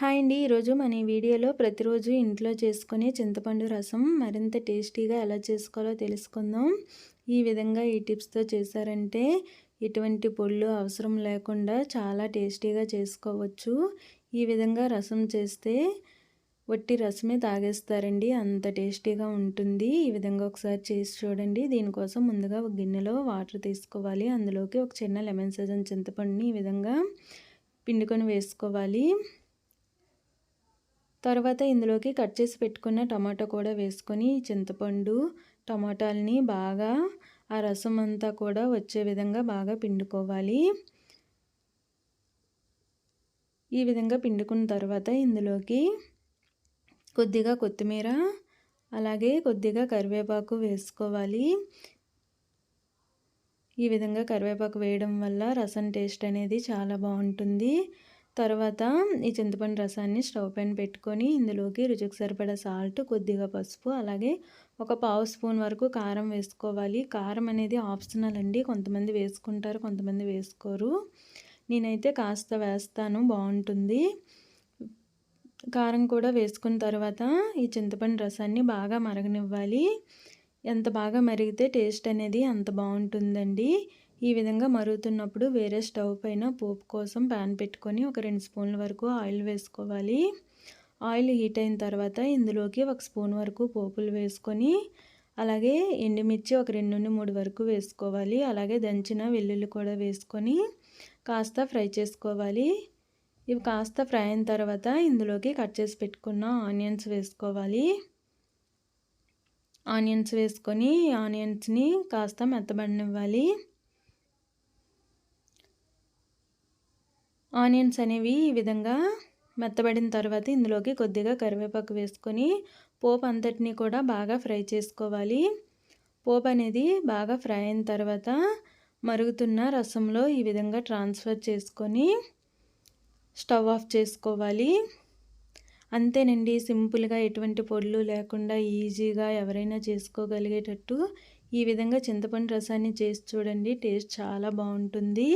Hi అండి. ఈరోజు మన ఈ వీడియోలో ప్రతిరోజు ఇంట్లో చేసుకునే చింతపండు రసం మరింత టేస్టీగా ఎలా చేసుకోవాలో తెలుసుకుందాం. ఈ విధంగా ఈ టిప్స్తో చేశారంటే ఎటువంటి పొళ్ళు అవసరం లేకుండా చాలా టేస్టీగా చేసుకోవచ్చు. ఈ విధంగా రసం చేస్తే వట్టి రసమే తాగేస్తారండి. అంత టేస్టీగా ఉంటుంది. ఈ విధంగా ఒకసారి చేసి చూడండి. దీనికోసం ముందుగా ఒక గిన్నెలో వాటర్ తీసుకోవాలి. అందులోకి ఒక చిన్న లెమన్ సీజన్ చింతపండుని ఈ విధంగా పిండుకొని వేసుకోవాలి. తర్వాత ఇందులోకి కట్ చేసి పెట్టుకున్న టమాటో కూడా వేసుకొని చింతపండు టమాటాలని బాగా ఆ రసం అంతా కూడా వచ్చే విధంగా బాగా పిండుకోవాలి. ఈ విధంగా పిండుకున్న తర్వాత ఇందులోకి కొద్దిగా కొత్తిమీర అలాగే కొద్దిగా కరివేపాకు వేసుకోవాలి. ఈ విధంగా కరివేపాకు వేయడం వల్ల రసం టేస్ట్ అనేది చాలా బాగుంటుంది. తర్వాత ఈ చింతపండు రసాన్ని స్టవ్ పైన పెట్టుకొని ఇందులోకి రుచికి సరిపడా సాల్ట్ కొద్దిగా పసుపు అలాగే ఒక పావు స్పూన్ వరకు కారం వేసుకోవాలి. కారం అనేది ఆప్షనల్ అండి. కొంతమంది వేసుకుంటారు కొంతమంది వేసుకోరు. నేనైతే కాస్త వేస్తాను. బాగుంటుంది. కారం కూడా వేసుకున్న తర్వాత ఈ చింతపండు రసాన్ని బాగా మరగనివ్వాలి. ఎంత బాగా మరిగితే టేస్ట్ అనేది అంత బాగుంటుందండి. ఈ విధంగా మరుగుతున్నప్పుడు వేరే స్టవ్ పైన పోపు కోసం ప్యాన్ పెట్టుకొని ఒక రెండు స్పూన్ల వరకు ఆయిల్ వేసుకోవాలి. ఆయిల్ హీట్ అయిన తర్వాత ఇందులోకి ఒక స్పూన్ వరకు పోపులు వేసుకొని అలాగే ఎండుమిర్చి ఒక రెండు నుండి మూడు వరకు వేసుకోవాలి. అలాగే దంచిన వెల్లుల్లి కూడా వేసుకొని కాస్త ఫ్రై చేసుకోవాలి. ఇవి కాస్త ఫ్రై అయిన తర్వాత ఇందులోకి కట్ చేసి పెట్టుకున్న ఆనియన్స్ వేసుకోవాలి. ఆనియన్స్ వేసుకొని ఆనియన్స్ని కాస్త మెత్తబడినివ్వాలి. ఆనియన్స్ అనేవి ఈ విధంగా మెత్తబడిన తర్వాత ఇందులోకి కొద్దిగా కరివేపాకు వేసుకొని పోపు అంతటినీ కూడా బాగా ఫ్రై చేసుకోవాలి. పోపు అనేది బాగా ఫ్రై అయిన తర్వాత మరుగుతున్న రసంలో ఈ విధంగా ట్రాన్స్ఫర్ చేసుకొని స్టవ్ ఆఫ్ చేసుకోవాలి. అంతేనండి సింపుల్గా ఎటువంటి పొడులు లేకుండా ఈజీగా ఎవరైనా చేసుకోగలిగేటట్టు ఈ విధంగా చింతపండు రసాన్ని చేసి చూడండి టేస్ట్ చాలా బాగుంటుంది.